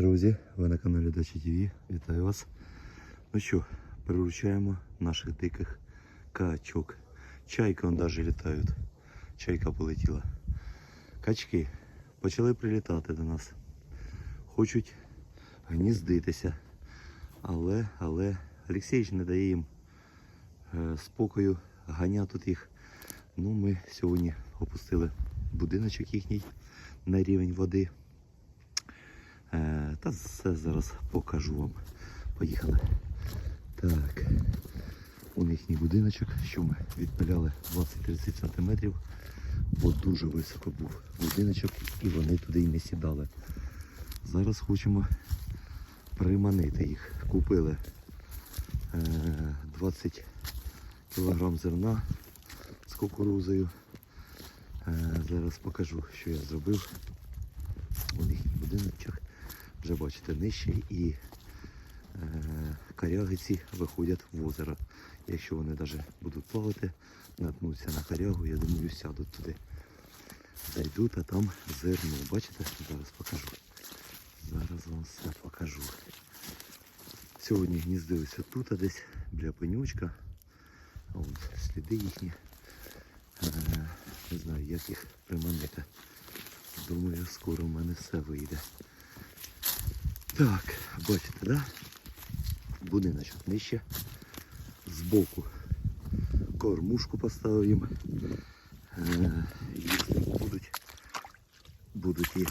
Друзі, ви на каналі Дача ТВ. Вітаю вас. Ну що, приручаємо наших диких качок. Чайки он даже літають. Чайка полетіла. Качки почали прилітати до нас. Хочуть гніздитися. Але, але Олексійович не дає їм е, спокою, ганя тут їх. Ну, ми сьогодні опустили будиночок їхній на рівень води. Е, та все зараз покажу вам. Поїхали. Так. Он їхній будиночок, що ми відпиляли 20-30 см, бо дуже високо був будиночок і вони туди й не сідали. Зараз хочемо приманити їх. Купили е, 20 кг зерна з кукурузою. Е, зараз покажу, що я зробив. Ось їхній будиночок. Вже бачите нижче і е, коряги ці виходять в озеро. Якщо вони навіть будуть плавати, наткнуться на корягу, я думаю, сядуть туди. Зайдуть, а там зерно. Бачите? Зараз покажу. Зараз вам все покажу. Сьогодні гніздилися тут, а десь біля пенючка. От сліди їхні. Е, не знаю, як їх приманити. Думаю, скоро в мене все вийде. Так, бачите, да? Будиночок нижче. Збоку кормушку поставив їм. Е, Якщо будуть, будуть і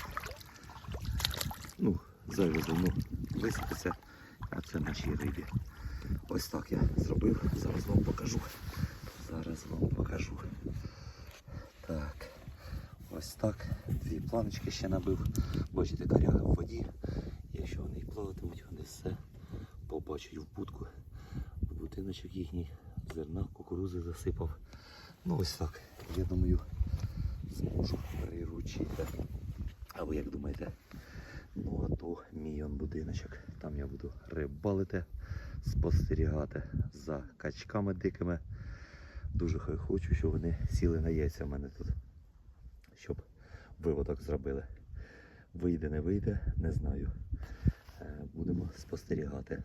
ну, зайве давно висипеться, а це наші рибі. Ось так я зробив. Зараз вам покажу. Зараз вам покажу. Так. Ось так. Дві планочки ще набив. Бачите, коряга в воді. Якщо вони плаватимуть, вони все побачать в будку. В будиночок їхній зерна, кукурузи засипав. Ну ось так. Я думаю, зможу приручити. А ви як думаєте? Ну а то мій он будиночок. Там я буду рибалити, спостерігати за качками дикими. Дуже хай хочу, щоб вони сіли на яйця в мене тут. Щоб виводок зробили. Вийде, не вийде, не знаю. Будемо спостерігати.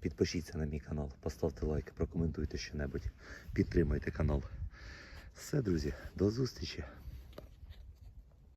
Підпишіться на мій канал, поставте лайк, прокоментуйте що-небудь, підтримайте канал. Все, друзі, до зустрічі!